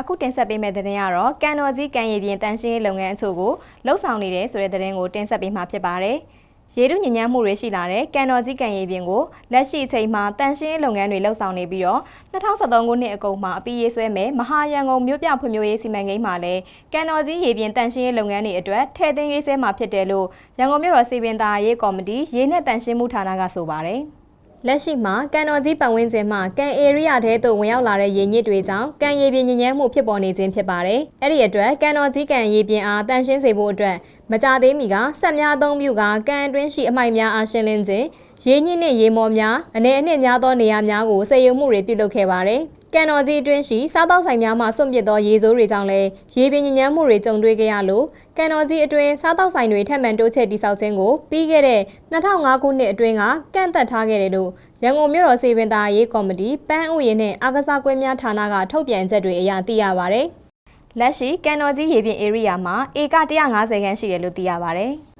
အခုတင်ဆက်ပေးမယ့်သတင်းကတော့ကန်တော်ကြီးကန်ရည်ပြင်တန်ရှင်းရေးလုပ်ငန်းအချို့ကိုလှုပ်ဆောင်နေတယ်ဆိုတဲ့သတင်းကိုတင်ဆက်ပေးမှာဖြစ်ပါတယ်။ရေတုညဉ့်ညမ်းမှုတွေရှိလာတဲ့ကန်တော်ကြီးကန်ရည်ပြင်ကိုလက်ရှိအချိန်မှာတန်ရှင်းရေးလုပ်ငန်းတွေလှုပ်ဆောင်နေပြီးတော့2013ခုနှစ်အကုန်မှာအပြီးရေးဆွဲမဲ့မဟာရန်ကုန်မြို့ပြဖွံ့ဖြိုးရေးစီမံကိန်းမှာလည်းကန်တော်ကြီးရေပြင်တန်ရှင်းရေးလုပ်ငန်းတွေအတွက်ထည့်သွင်းရေးဆွဲမှာဖြစ်တယ်လို့ရန်ကုန်မြို့တော်စီပင်သားရေးကော်မတီရေနဲ့တန်ရှင်းမှုဌာနကဆိုပါတယ်။ လက်ရှိမှာကန်တော်ကြီးပတ်ဝန်းကျင်မှာကန်ဧရိယာထဲသို့ဝင်ရောက်လာတဲ့ရေညစ်တွေကြောင့်ကန်ရေပြင်ညဉ့်ညမ်းမှုဖြစ်ပေါ်နေခြင်းဖြစ်ပါတယ်။အဲ့ဒီအတွက်ကန်တော်ကြီးကန်ရေပြင်အားတန်ရှင်းစေဖို့အတွက်မကြသေးမီကဆက်များအသုံးပြုကကန်အတွင်းရှိအမိုက်များအားရှင်းလင်းခြင်းရေညစ်နှင့်ရေမော်များအနေအနှစ်များသောနေရာများကိုစေယုံမှုတွေပြုလုပ်ခဲ့ပါတယ်။ ကန်တော်ကြီးအတွင်းရှိစားတောက်ဆိုင်များမှစွန့်ပစ်သောရေဆိုးတွေကြောင့်လည်းရေပြင်ညဉ့်ညမ်းမှုတွေကြုံတွေ့ခဲ့ရလို့ကန်တော်ကြီးအတွင်းစားတောက်ဆိုင်တွေထပ်မံတိုးချဲ့တိစောက်ခြင်းကိုပြီးခဲ့တဲ့2005ခုနှစ်အတွင်းကကန့်သက်ထားခဲ့တယ်လို့ရန်ကုန်မြို့တော်စေပင်သားရေးကော်မတီပန်းဥယျာဉ်နဲ့အားကစားကွင်းများဌာနကထုတ်ပြန်ချက်တွေအရသိရပါဗျ။လက်ရှိကန်တော်ကြီးရေပြင် area မှာဧက150ခန်းရှိတယ်လို့သိရပါဗျ။